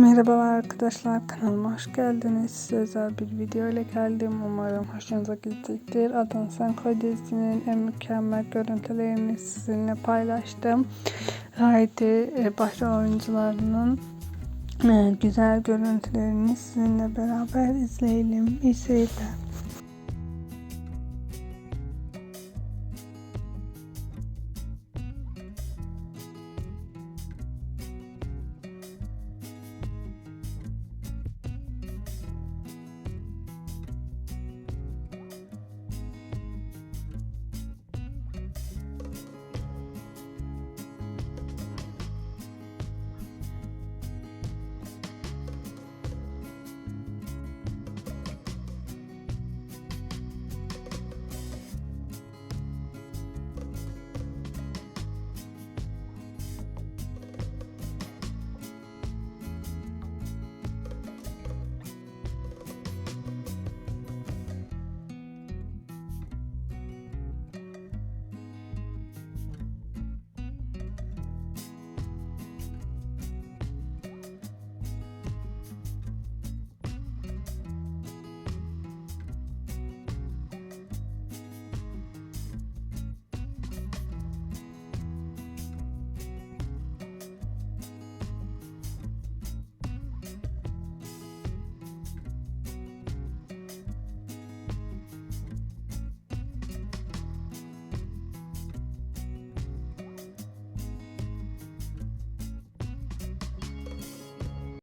Merhabalar arkadaşlar kanalıma hoş geldiniz. Size özel bir video ile geldim. Umarım hoşunuza gidecektir. Adın Sen Koy en mükemmel görüntülerini sizinle paylaştım. Haydi e, başrol oyuncularının e, güzel görüntülerini sizinle beraber izleyelim. İyi seyirler.